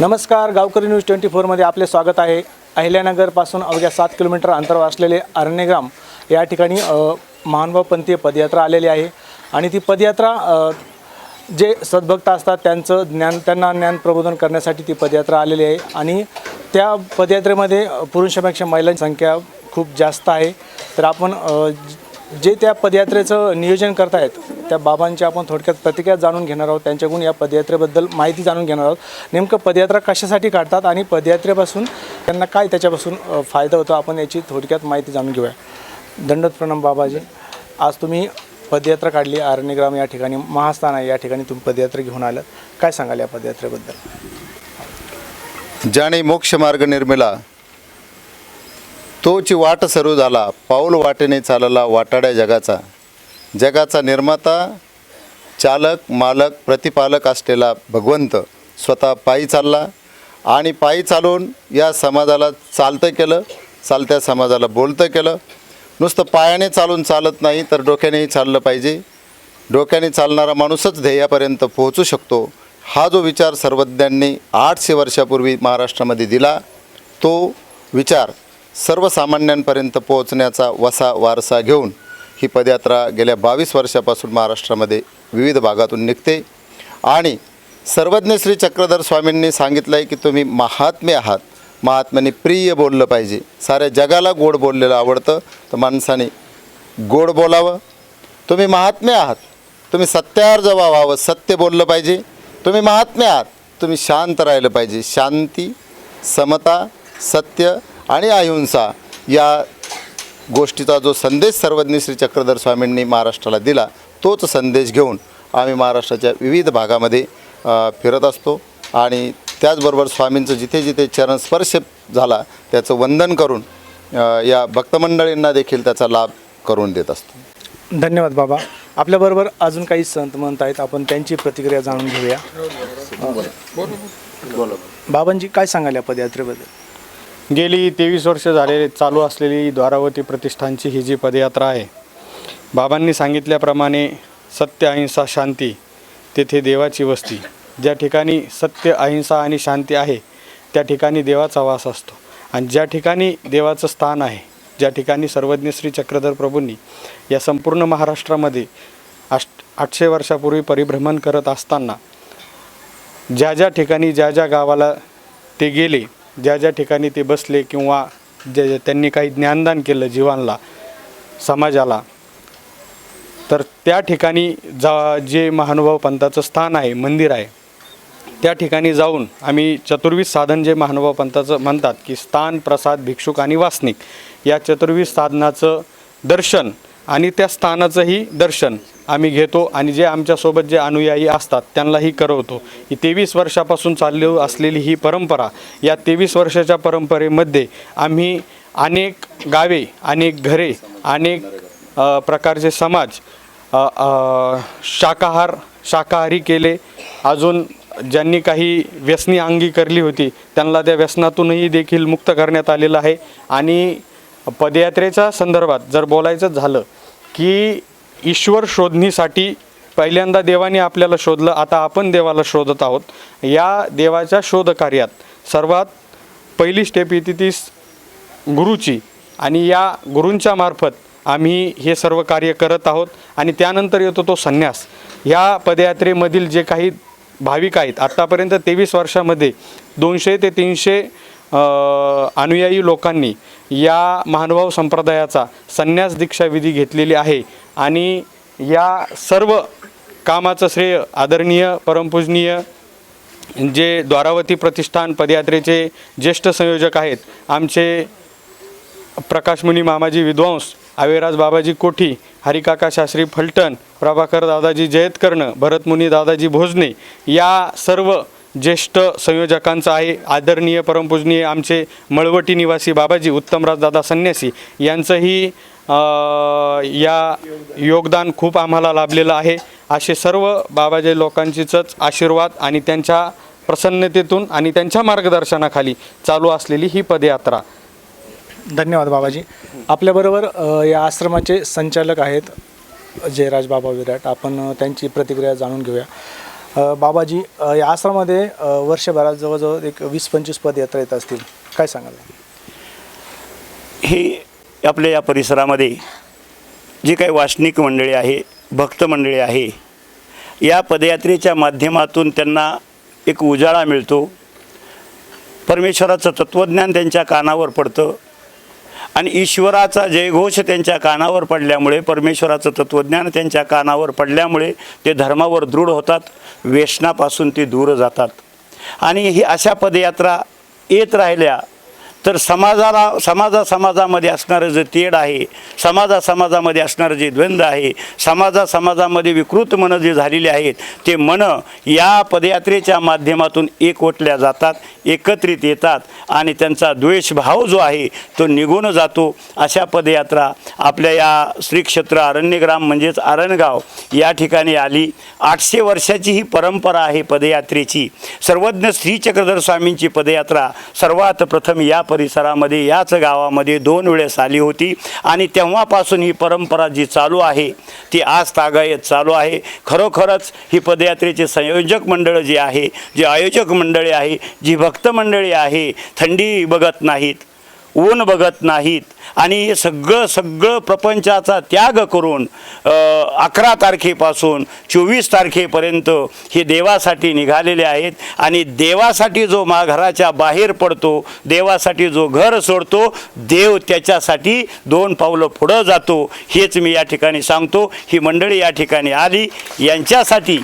नमस्कार गावकरी news twenty फोरमध्ये आपले स्वागत आहे. अहिल्यानगरपासून अवघ्या सात किलोमीटर अंतरावर असलेले अरण्यग्राम या ठिकाणी अ, महानुभावपंथीय पदयात्रा आलेली आहे. आणि ती पदयात्रा जे सद्भक्त असतात त्यांचं ज्ञान त्यांना ज्ञान प्रबोधन करण्यासाठी ती पदयात्रा आलेली आहे. आणि त्या पदयात्रेमध्ये पुरुषापेक्षा महिलांची संख्या खूप जास्त आहे. तर आपण जे त्या पदयात्रेचं नियोजन करतायत त्या बाबांची आपण थोडक्यात प्रतिक्रिया जाणून घेणार आहोत त्यांच्याकडून या पदयात्रेबद्दल माहिती जाणून घेणार आहोत. नेमकं पदयात्रा कशासाठी काढतात आणि पदयात्रेपासून त्यांना काय त्याच्यापासून फायदा होतो आपण याची थोडक्यात माहिती जाणून घेऊया. दंडत प्रणाम बाबाजी. आज तुम्ही पदयात्रा काढली आरण्यग्राम या ठिकाणी महास्थान आहे या ठिकाणी तुम्ही पदयात्रा घेऊन आलात. काय सांगाल या पदयात्रेबद्दल? ज्याने मोक्ष मार्ग निर्मिला तोची वाट सरू झाला पाऊल वाटेने चालला वाटाड्या जगाचा. जगाचा निर्माता चालक मालक प्रतिपालक असलेला भगवंत स्वतः पायी चालला आणि पायी चालून या समाजाला चालतं केलं चालत्या समाजाला बोलतं केलं. नुसतं पायाने चालून चालत नाही तर डोक्यानेही चाललं पाहिजे. डोक्याने चालणारा माणूसच ध्येयापर्यंत पोहोचू शकतो. हा जो विचार सर्वज्ञांनी आठशे वर्षापूर्वी महाराष्ट्रामध्ये दिला तो विचार सर्वसामान्यांपर्यंत पोहोचण्याचा वसा वारसा घेऊन ही पदयात्रा गेल्या बावीस वर्षापासून महाराष्ट्रामध्ये विविध भागातून निघते. आणि सर्वज्ञ श्री चक्रधर स्वामींनी सांगितलं आहे की तुम्ही महात्मे आहात. महात्म्याने प्रिय बोललं पाहिजे. साऱ्या जगाला गोड बोललेलं आवडतं. तर माणसाने गोड बोलावं. तुम्ही महात्मे आहात. तुम्ही सत्यार्ज व्हावं. सत्य बोललं पाहिजे. तुम्ही महात्मे आहात. तुम्ही शांत राहिलं पाहिजे. शांती समता सत्य आणि अहिंसा या गोष्टीचा जो संदेश सर्वज्ञ श्री चक्रधर स्वामींनी महाराष्ट्राला दिला तोच संदेश घेऊन आम्ही महाराष्ट्राच्या विविध भागामध्ये फिरत असतो. आणि त्याचबरोबर स्वामींचं जिथे जिथे चरणस्पर्श झाला त्याचं वंदन करून या भक्तमंडळींना देखील त्याचा लाभ करून देत असतो. धन्यवाद बाबा. आपल्याबरोबर अजून काही संत म्हणत आहेत. आपण त्यांची प्रतिक्रिया जाणून घेऊया. बाबांजी काय सांगाल या पदयात्रेबद्दल? गेली तेवीस वर्ष झाले चालू असलेली द्वारावती प्रतिष्ठानची ही जी पदयात्रा आहे बाबांनी सांगितल्याप्रमाणे सत्य अहिंसा शांती तेथे देवाची वस्ती. ज्या ठिकाणी सत्य अहिंसा आणि शांती आहे त्या ठिकाणी देवाचा वास असतो. आणि ज्या ठिकाणी देवाचं स्थान आहे ज्या ठिकाणी सर्वज्ञ श्री चक्रधर प्रभूंनी या संपूर्ण महाराष्ट्रामध्ये आष्ट आठशे वर्षापूर्वी परिभ्रमण करत असताना ज्या ज्या ठिकाणी ज्या ज्या गावाला ते गेले ज्या ज्या ठिकाणी ते बसले किंवा जे त्यांनी काही ज्ञानदान केलं जीवांना समाजाला तर त्या ठिकाणी जा जे महानुभाव पंथाचं स्थान आहे मंदिर आहे त्या ठिकाणी जाऊन आम्ही चतुर्विध साधन जे महानुभाव पंथाचं म्हणतात की स्थान प्रसाद भिक्षुक आणि वासनिक या चतुर्विध साधनाचं दर्शन आणि त्या स्थानाचंही दर्शन आम्ही घेतो आणि जे आमच्यासोबत जे अनुयायी असतात त्यांनाही करवतो. ही तेवीस वर्षापासून चालली असलेली ही परंपरा या तेवीस वर्षाच्या परंपरेमध्ये आम्ही अनेक गावे अनेक घरे अनेक प्रकारचे समाज शाकाहार शाकाहारी केले. अजून ज्यांनी काही व्यसनी अंगी करली होती त्यांना त्या व्यसनातूनही देखील मुक्त करण्यात आलेलं आहे. आणि पदयात्रेच्या संदर्भात जर बोलायचं झालं की ईश्वर शोधणीसाठी पहिल्यांदा देवाने आपल्याला शोधलं आता आपण देवाला शोधत आहोत. या देवाच्या शोधकार्यात सर्वात पहिली स्टेप येते ती गुरुची आणि या गुरूंच्या मार्फत आम्ही हे सर्व कार्य करत आहोत आणि त्यानंतर येतो तो संन्यास. या पदयात्रेमधील जे काही भाविक आहेत आत्तापर्यंत तेवीस वर्षामध्ये दोनशे ते तीनशे अनुयायी लोकांनी या महानुभाव संप्रदायाचा संन्यास दीक्षा विधी घेतलेली आहे आणि या सर्व कामाचं श्रेय आदरणीय परमपूजनीय जे द्वारावती प्रतिष्ठान पदयात्रेचे ज्येष्ठ संयोजक आहेत आमचे प्रकाशमुनी मामाजी विद्वांस आवेराज बाबाजी कोठी हरिकाका शास्त्री फलटण प्रभाकर दादाजी जयतकर्ण भरतमुनी दादाजी भोजने या सर्व ज्येष्ठ संयोजकांचं आहे आदरणीय परमपूजनीय आमचे मळवटी निवासी बाबाजी उत्तमराज दादा संन्यासी यांचंही या योगदान खूप आम्हाला लाभलेलं आहे. असे सर्व बाबाजी लोकांचीच आशीर्वाद आणि त्यांच्या प्रसन्नतेतून आणि त्यांच्या मार्गदर्शनाखाली चालू असलेली ही पदयात्रा. धन्यवाद बाबाजी. आपल्याबरोबर या आश्रमाचे संचालक आहेत जयराज बाबा विराट. आपण त्यांची प्रतिक्रिया जाणून घेऊया. बाबाजी या आश्रमामध्ये वर्षभरात जवळजवळ एक वीस पंचवीस पदयात्रा येत असतील. काय सांगाल? हे आपल्या या परिसरामध्ये जी काही वासनिक मंडळी आहे भक्त मंडळी आहे या पदयात्रेच्या माध्यमातून त्यांना एक उजाळा मिळतो. परमेश्वराचं तत्त्वज्ञान त्यांच्या कानावर पडतं. आणि ईश्वराचा जयघोष त्यांच्या कानावर पडल्यामुळे परमेश्वराचं तत्त्वज्ञान त्यांच्या कानावर पडल्यामुळे ते धर्मावर दृढ होतात व्यसनापासून ते दूर जातात. आणि ही अशा पदयात्रा येत राहिल्या तर समाजाला समाजा समाजामध्ये असणारं जे तेढ आहे समाजा समाजामध्ये असणारं जे द्वंद्व आहे समाजा समाजामध्ये विकृत मनं जे झालेली आहेत ते मनं या पदयात्रेच्या माध्यमातून एकवटल्या जातात एकत्रित येतात आणि त्यांचा द्वेषभाव जो आहे तो निघून जातो. अशा पदयात्रा आपल्या या श्रीक्षेत्र अरण्यग्राम म्हणजेच अरणगाव या ठिकाणी आली. आठशे वर्षाची ही परंपरा आहे पदयात्रेची. सर्वज्ञ श्रीचक्रधर स्वामींची पदयात्रा सर्वात प्रथम या पद परिसरामध्ये याच गावामध्ये दोन वेळेस आली होती आणि तेव्हापासून ही परंपरा जी चालू आहे ती आज तागायत चालू आहे. खरोखरच ही पदयात्रेचे संयोजक मंडळ जे आहे जे आयोजक मंडळी आहे जी भक्त मंडळी आहे थंडी बघत नाहीत. ऊन बघत नाहीत. आणि हे सगळं सगळं प्रपंचाचा त्याग करून अकरा तारखेपासून चोवीस तारखेपर्यंत हे देवासाठी निघालेले आहेत. आणि देवासाठी जो मा घराच्या बाहेर पडतो देवासाठी जो घर सोडतो देव त्याच्यासाठी दोन पावलं पुढं जातो. हेच मी या ठिकाणी सांगतो. ही मंडळी या ठिकाणी आली. यांच्यासाठी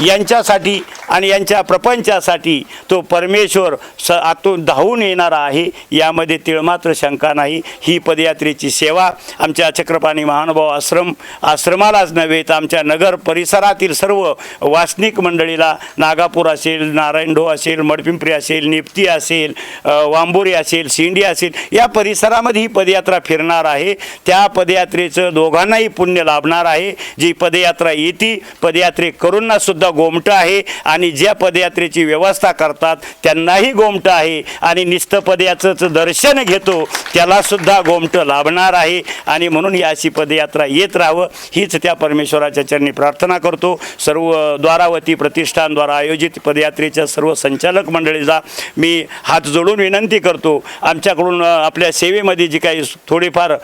यांच्यासाठी आणि यांच्या प्रपंचासाठी तो परमेश्वर स आतून धावून येणारा आहे यामध्ये तिळमात्र शंका नाही. ही पदयात्रेची सेवा आमच्या चक्रपाणी महानुभाव आश्रम आश्रमालाच नव्हे तर आमच्या नगर परिसरातील सर्व वासनिक मंडळीला नागापूर असेल नारायणढो असेल मडपिंपरी असेल निपती असेल वांबोरी असेल शिंडी असेल या परिसरामध्ये ही पदयात्रा फिरणार आहे. त्या पदयात्रेचं दोघांनाही पुण्य लाभणार आहे. जी पदयात्रा येते पदयात्रे करूंना सुद्धा गोमटं आहे आणि ज्या पदयात्रेची व्यवस्था करतात त्यांनाही गोमटं आहे आणि निस्त दर्शन घेतो त्यालासुद्धा गोमटं लाभणार आहे. आणि म्हणून ही अशी पदयात्रा येत राहावं हीच त्या परमेश्वराच्या चरणी प्रार्थना करतो. सर्व द्वारावती प्रतिष्ठानद्वारा आयोजित पदयात्रेच्या सर्व संचालक मंडळीचा मी हात जोडून विनंती करतो. आमच्याकडून आपल्या सेवेमध्ये जी काही थोडीफार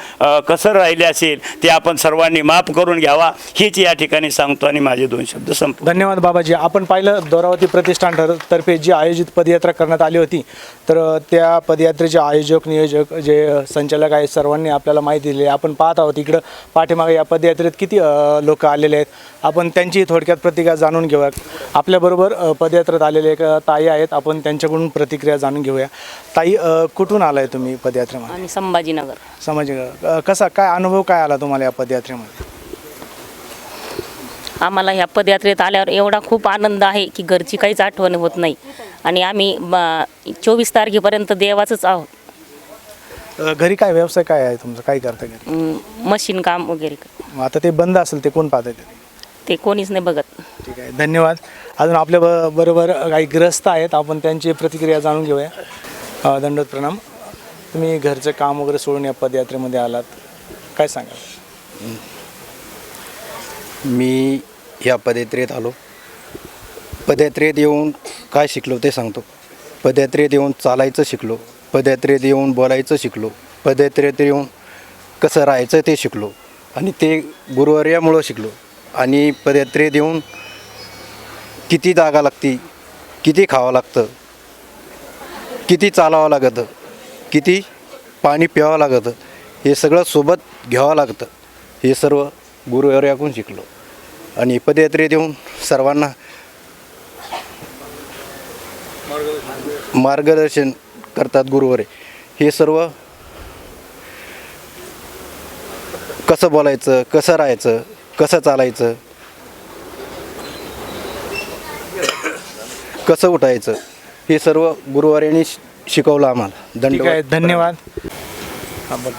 कसर राहिली असेल ते आपण सर्वांनी माफ करून घ्यावा. हीच या ठिकाणी सांगतो आणि माझे दोन शब्द संपतो धन्यवाद बाबाजी. आपण पाहिलं दोरावती प्रतिष्ठान तर्फे जी आयोजित पदयात्रा करण्यात आली होती तर त्या पदयात्रेचे आयोजक नियोजक जे संचालक आहेत सर्वांनी आपल्याला माहिती दिली. आहे. आपण पाहत आहोत इकडं पाठीमागे या पदयात्रेत किती लोक आलेले आहेत. आपण त्यांची थोडक्यात प्रतिक्रिया जाणून घेऊया आपल्याबरोबर पदयात्रेत आलेले एक ताई आहेत. आपण त्यांच्याकडून प्रतिक्रिया जाणून घेऊया. ताई कुठून आलाय तुम्ही पदयात्रेमध्ये? आणि संभाजीनगर. अ, कसा काय अनुभव काय आला तुम्हाला या पदयात्रेमध्ये? आम्हाला ह्या पदयात्रेत आल्यावर एवढा खूप आनंद आहे की घरची काहीच आठवण होत नाही. आणि आम्ही चोवीस तारखेपर्यंत देवाचंच आहोत. घरी काय व्यवसाय काय आहे तुमचा? काय करता घरी? मशीन काम वगैरे. मग आता ते बंद असेल ते कोण पाहतं ते? ते कोणीच नाही बघत. ठीक आहे धन्यवाद. अजून आपल्या ब बरोबर काही ग्रस्त आहेत आपण त्यांची प्रतिक्रिया जाणून घेऊया. अ, दंडोत प्रणाम. तुम्ही घरचं काम वगैरे सोडून या पदयात्रेमध्ये आलात. काय सांगाल? मी या पदयात्रेत आलो. पदयात्रेत येऊन काय शिकलो ते सांगतो. पदयात्रेत येऊन चालायचं शिकलो. पदयात्रेत येऊन बोलायचं शिकलो. पदयात्रेत येऊन कसं राहायचं ते शिकलो. आणि ते गुरुवर्यामुळं शिकलो. आणि पदयात्रेत येऊन किती जागा लागती किती खावं लागतं किती चालावं लागतं किती पाणी प्यावं लागतं हे सगळं सोबत घ्यावं लागतं. हे सर्व गुरुवर्याकडून शिकलो. आणि पदयात्रेत येऊन सर्वांना मार्गदर्शन करतात गुरुवरे. हे सर्व कसं बोलायचं कसं राहायचं कसं चालायचं कसं उठायचं हे सर्व गुरुवाऱ्यांनी शि- शिकवलं आम्हाला. ठीक आहे धन्यवाद. बोल.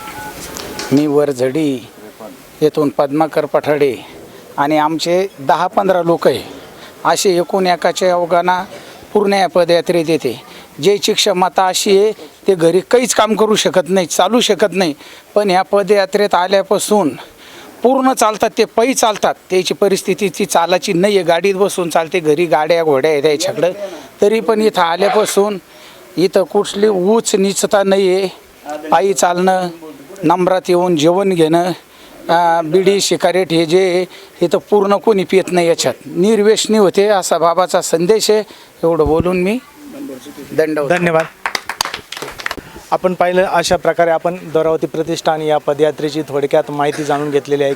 मी वरझडी येथून पद्माकर पठाडे आणि आमचे दहा पंधरा लोक आहे. असे एकूण एकाच्या अवघाना पूर्ण या पदयात्रेत येते. ज्याची क्षमता अशी आहे ते घरी काहीच काम करू शकत नाही चालू शकत नाही. पण ह्या पदयात्रेत आल्यापासून पूर्ण चालतात ते पै चालतात. त्याची परिस्थिती ती चालाची नाही आहे गाडीत बसून चालते घरी गाड्या घोड्या आहेत याच्याकडं. तरी पण इथं आल्यापासून इथं कुठली ऊच नीचता नाही आहे पायी चालणं नंबरात येऊन जेवण घेणं बिडी शिकारेट हे जे हे तर पूर्ण कोणी पित नाही याच्यात. निर्व्यसनी होते असा बाबाचा संदेश आहे. एवढं बोलून मी दंड धन्यवाद. आपण पाहिलं अशा प्रकारे आपण दोरावती प्रतिष्ठान या पदयात्रेची थोडक्यात माहिती जाणून घेतलेली आहे.